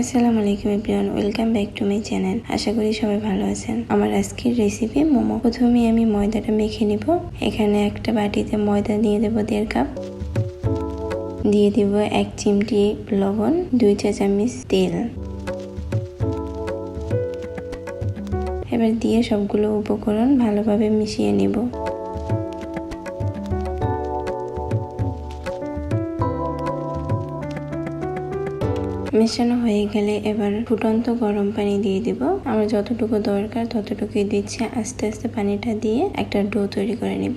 আসসালামু আলাইকুম everyone, welcome back to my channel. আশা করি সবাই ভালো আছেন। আমার আজকের রেসিপি মোমো। প্রথমে আমি ময়দাটা মেখে নিব। এখানে একটা বাটিতে ময়দা দিয়ে দেবো দেড় কাপ। দিয়ে দিব এক চিমটি লবণ, দুই চা চামচ তেল। এবার দিয়ে সবগুলো উপকরণ ভালোভাবে মিশিয়ে নেব। মেশানো হয়ে গেলে এবার ফুটন্ত গরম পানি দিয়ে দিব। আমার যতটুকু দরকার ততটুকুই দিচ্ছি। আস্তে আস্তে পানিটা দিয়ে একটা ডো তৈরি করে নিব।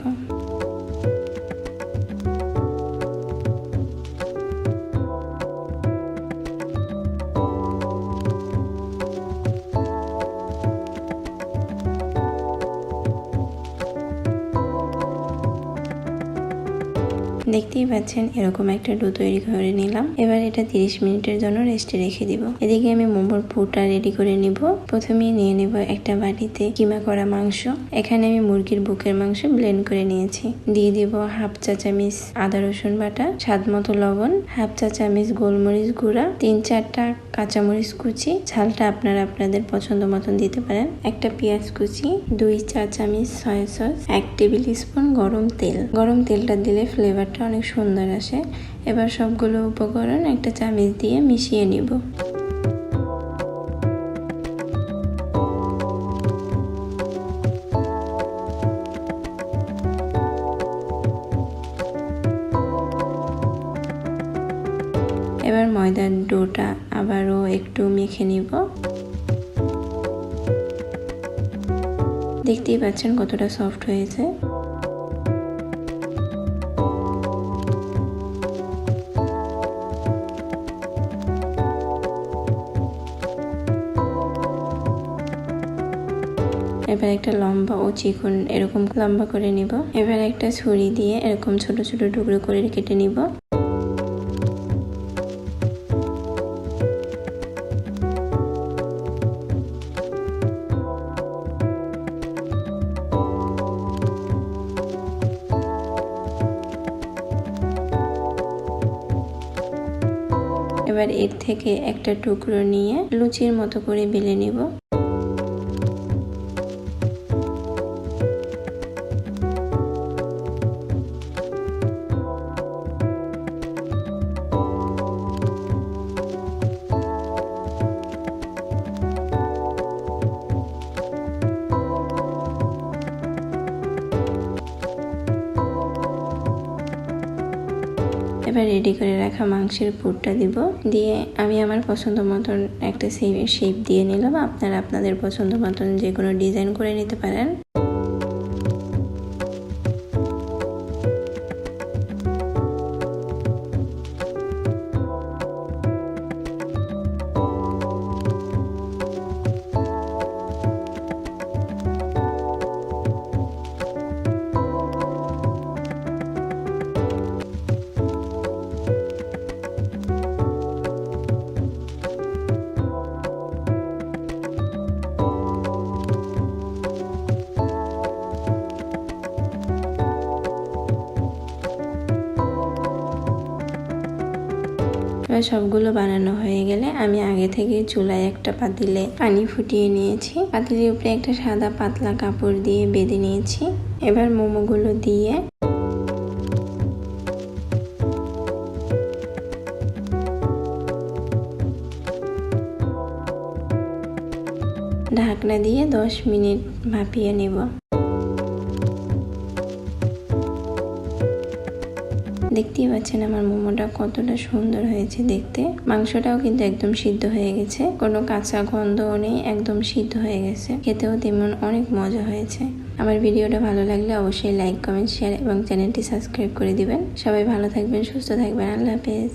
দেখতেই পাচ্ছেন, এরকম একটা ডো তৈরি করে নিলাম। এবার এটা 30 মিনিটের জন্য রেস্টে রেখে দিব। এদিকে আমি মোমোর পুরটা রেডি করে নিব। প্রথমেই নিয়ে নিব একটা বাটিতে কিমা করা মাংস। এখানে আমি মুরগির বুকের মাংস ব্লেন্ড করে নিয়েছি। দিয়ে দিব হাফ চা চামিচ আদা রসুন বাটা, স্বাদ মতো লবণ, হাফ চা চামিচ গোলমরিচ গুঁড়া, তিন চারটা কাঁচামরিচ কুচি। ঝালটা আপনারা আপনাদের পছন্দ মতন দিতে পারেন। একটা পেঁয়াজ কুচি, দুই চা চামিচ সয়া সস এক টেবিল স্পুন গরম তেল। গরম তেলটা দিলে ফ্লেভারটা অনেক সুন্দর আসে এবার সবগুলো উপকরণ একটা চামিচ দিয়ে মিশিয়ে নিব। এবার ময়দার ডোটা আবারও একটু মেখে নিব। দেখতেই পাচ্ছেন কতটা সফট হয়েছে। এবার একটা লম্বা ও চিকন এরকম লম্বা করে নিব। এবার একটা ছুরি দিয়ে এরকম ছোট ছোট টুকরো করে কেটে নিব। এবার এর থেকে একটা টুকরো নিয়ে লুচির মতো করে বেলে নিব। এবার রেডি করে রাখা মাংসের পুরটা দিব। দিয়ে আমি আমার পছন্দ মতন একটা শেপ দিয়ে নিলাম। আপনারা আপনাদের পছন্দ মতন যে কোনো ডিজাইন করে নিতে পারেন। এবার সবগুলো বানানো হয়ে গেলে আমি আগে থেকে চুলায় একটা পাতিলে পানি ফুটিয়ে নিয়েছি। পাতিলের উপরে একটা সাদা পাতলা কাপড় দিয়ে বেঁধে নিয়েছি। এবার মোমোগুলো দিয়ে ঢাকনা দিয়ে দশ মিনিট ভাপিয়ে নেব। দেখতেই পাচ্ছেন আমার মোমোটা কতটা সুন্দর হয়েছে দেখতে। মাংসটাও কিন্তু একদম সিদ্ধ হয়ে গেছে। কোনো কাঁচা গন্ধ নেই, একদম সিদ্ধ হয়ে গেছে। খেতেও তেমন অনেক মজা হয়েছে। আমার ভিডিওটা ভালো লাগলে অবশ্যই লাইক কমেন্ট শেয়ার এবং চ্যানেলটি সাবস্ক্রাইব করে দিবেন। সবাই ভালো থাকবেন, সুস্থ থাকবেন। আল্লাহ হাফেজ।